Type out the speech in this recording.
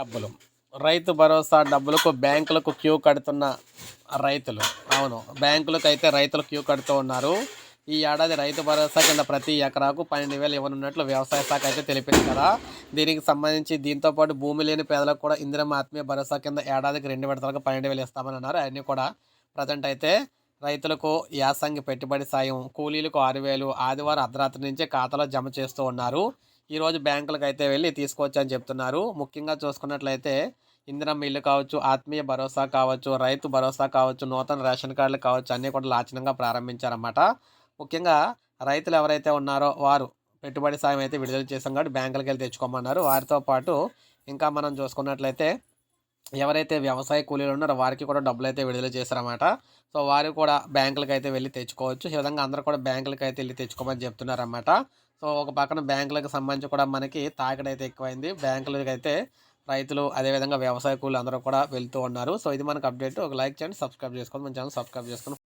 డబ్బులు. రైతు భరోసా డబ్బులకు బ్యాంకులకు క్యూ కడుతున్న రైతులు. అవును బ్యాంకులకు అయితే రైతులు క్యూ కడుతూ ఉన్నారు. ఈ ఏడాది రైతు భరోసా కింద ప్రతి ఎకరాకు పన్నెండు వేలు ఇవ్వనున్నట్లు వ్యవసాయ శాఖ అయితే తెలిపింది కదా. దీనికి సంబంధించి దీంతో పాటు భూమి లేని పేదలకు కూడా ఇందిరమ్మ ఆత్మీయ భరోసా కింద ఏడాదికి రెండు విడతలకు పన్నెండు వేలు ఇస్తామని అన్నారు. అవన్నీ కూడా ప్రజెంట్ అయితే రైతులకు యాసంగి పెట్టుబడి సాయం కూలీలకు ఆరు వేలు ఆదివారం అర్ధరాత్రి నుంచే ఖాతాలో జమ చేస్తూ ఉన్నారు. ఈరోజు బ్యాంకులకు అయితే వెళ్ళి తీసుకోవచ్చు అని చెప్తున్నారు. ముఖ్యంగా చూసుకున్నట్లయితే ఇందిరమ్మ ఇల్లు కావచ్చు ఆత్మీయ భరోసా కావచ్చు రైతు భరోసా కావచ్చు నూతన రేషన్ కార్డులు కావచ్చు అన్నీ కూడా లాచనంగా ప్రారంభించారన్నమాట. ముఖ్యంగా రైతులు ఎవరైతే ఉన్నారో వారు పెట్టుబడి సాయం అయితే విడుదల చేసాం కాబట్టి బ్యాంకులకు వెళ్ళి తెచ్చుకోమన్నారు. వారితో పాటు ఇంకా మనం చూసుకున్నట్లయితే ఎవరైతే వ్యవసాయ కూలీలు ఉన్నారో వారికి కూడా డబ్బులు అయితే విడుదల చేశారన్నమాట. సో వారు కూడా బ్యాంకులకు అయితే వెళ్ళి తెచ్చుకోవచ్చు. ఈ విధంగా అందరూ కూడా బ్యాంకులకు అయితే వెళ్ళి తెచ్చుకోమని చెప్తున్నారన్నమాట. సో ఒక పక్కన బ్యాంకులకు సంబంధించి కూడా మనకి తాకిడైతే ఎక్కువైంది. బ్యాంకులకు అయితే రైతులు అదేవిధంగా వ్యవసాయ కూలీలు అందరూ కూడా వెళ్తూ ఉన్నారు. సో ఇది మనకు అప్డేట్. ఒక లైక్ చేయండి సబ్స్క్రైబ్ చేసుకోండి. మన ఛానల్ సబ్స్క్రైబ్ చేసుకొని